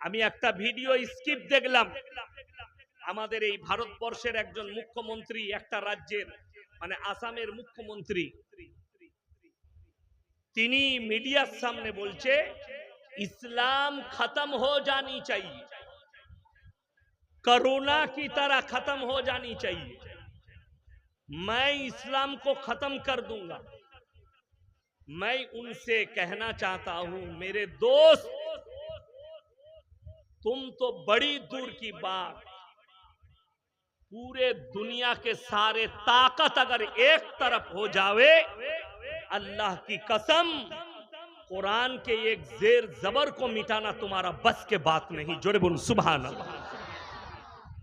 আমি একটা video skip দেখলাম আমাদের এই ভারতবর্ষের একজন মুখ্যমন্ত্রী একটা রাজ্যের মানে আসামের মুখ্যমন্ত্রী তিনি মিডিয়ার সামনে বলছে इस्लाम खत्म हो जानी चाहिए कोरोना की तरह खत्म हो जानी चाहिए मैं इस्लाम को खत्म कर दूंगा मैं उनसे कहना चाहता हूं मेरे दोस्त तुम तो बड़ी दूर की बात पूरे दुनिया के सारे ताकत अगर एक तरफ हो जावे अल्लाह की कसम कुरान के एक जेर जबर को मिटाना तुम्हारा बस के बात नहीं जोरे बोलूं सुबहान अल्लाह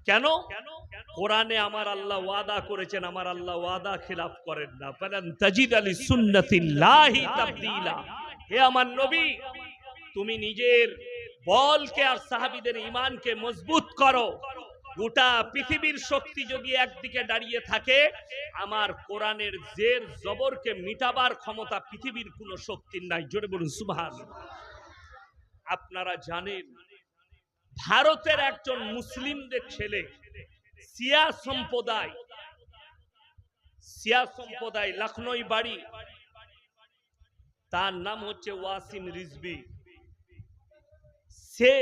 কেন কোরআনে আমার আল্লাহ ওয়াদা করেছেন আমার আল্লাহ ওয়াদা খিলাফ করেন না ফালান তাজিদ আলি সুন্নাতিল্লাহি তাবদীলা হে আমার নবী তুমি নিজের বলকে আর সাহাবিদের ইমানকে মজবুত করো। গোটা পৃথিবীর শক্তি যদি একদিকে দাঁড়িয়ে থাকে, আমার কোরআনের জের জবরকে মিটাবার ক্ষমতা পৃথিবীর কোনো শক্তির নাই। জোরে বলুন সুবহান আপনারা জানেন, ভারতের একজন মুসলিমদের ছেলে সিয়া সম্প্রদায় সিয়া সম্প্রদায় লখনৌ বাড়ি, তার নাম হচ্ছে ওয়াসিম রিজবি সে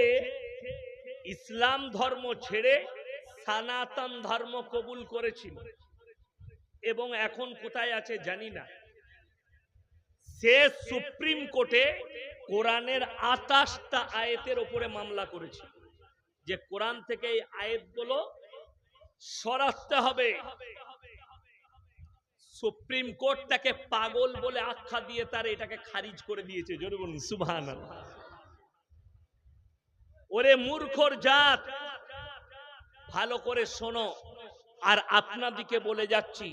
ইসলাম ধর্ম ছেড়ে সনাতন ধর্ম কবুল করেছিল। এবং এখন কোথায় আছে জানি না। সে সুপ্রিম কোর্টে কোরআনের আটাশটা আয়েতের উপরে মামলা করেছিল যে কোরআন থেকে এই আয়াতগুলো সরাতে হবে। সুপ্রিম কোর্ট তাকে পাগল বলে আখ্যা দিয়ে তার এটাকে খারিজ করে দিয়েছে। জোরে বলুন ওরে মূর্খর জাত। ভালো করে শোনো। আর আপনাদিকে বলে যাচ্ছি,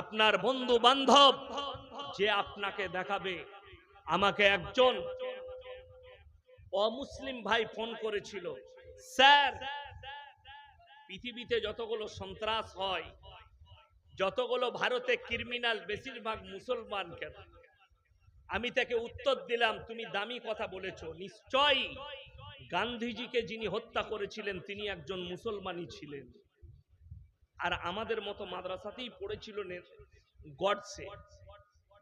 আপনার বন্ধু বান্ধব যে আপনাকে দেখাবে, আমাকে একজন অমুসলিম ভাই ফোন করেছিল। স্যার, পৃথিবীতে যতগুলো সন্ত্রাস হয়, যতগুলো ভারতে ক্রিমিনাল, বেশিরভাগ মুসলমান কেন? আমি তাকে উত্তর দিলাম, তুমি দামি কথা বলেছ, নিশ্চয়ই। গান্ধীজিকে যিনি হত্যা করেছিলেন, তিনি একজন মুসলমানই ছিলেন। আর আমাদের মতো মাদ্রাসাতেই পড়েছিল গডসে।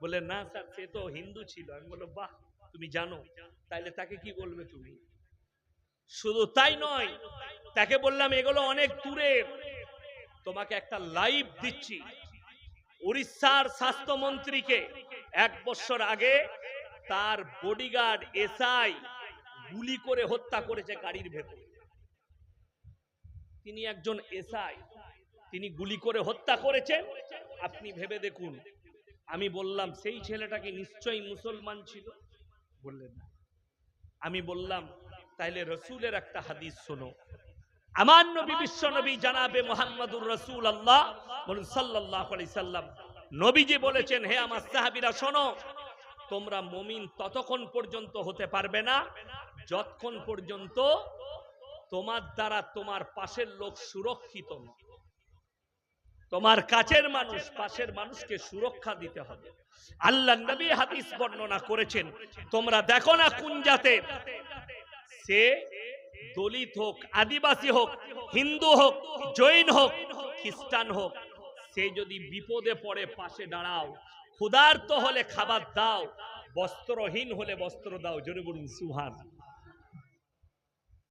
বলে, না স্যার, সে তো হিন্দু ছিল। আমি বলল বাহ, তুমি জানো। তাইলে তাকে কি বলবে তুমি? শুধু তাই নয়, তাকে বললাম, এগুলো অনেক দূরের তোমাকে একটা লাইভ দিচ্ছি। উড়িষ্যার স্বাস্থ্যমন্ত্রীকে এক বছর আগে তার বডিগার্ড এসআই গুলি করে হত্যা করেছে গাড়ির ভেতরে। তিনি একজন এসআই। তিনি গুলি করে হত্যা করেছেন। আপনি ভেবে দেখুন, আমি বললাম, সেই ছেলেটাকে নিশ্চয়ই মুসলমান ছিল? বললেন, না। আমি বললাম, তাইলে রসুলের একটা হাদিস শোনো। আমার নবী, বিশ্ব নবী জানাবে মোহাম্মদুর রসুল আল্লাহ বলুন সাল্লাহ সাল্লাম। নবীজি বলেছেন, হে আমার সাহাবিরা, শোনো, তোমরা মমিন ততক্ষণ পর্যন্ত হতে পারবে না। যতক্ষণ পর্যন্ত তোমার দ্বারা তোমার পাশের লোক সুরক্ষিত নয় তোমার কাছের মানুষ পাশের মানুষকে সুরক্ষা দিতে হবে। আল্লাহ নবী হাদিস বর্ণনা করেছেন, তোমরা দেখো না কোন জাতের সে দলিত হোক, আদিবাসী হোক, হিন্দু হোক, জৈন হোক, খ্রিস্টান হোক, সে যদি বিপদে পড়ে পাশে দাঁড়াও, ক্ষুধার্ত হলে খাবার দাও, বস্ত্রহীন হলে বস্ত্র দাও, জোরে বলুন সুহান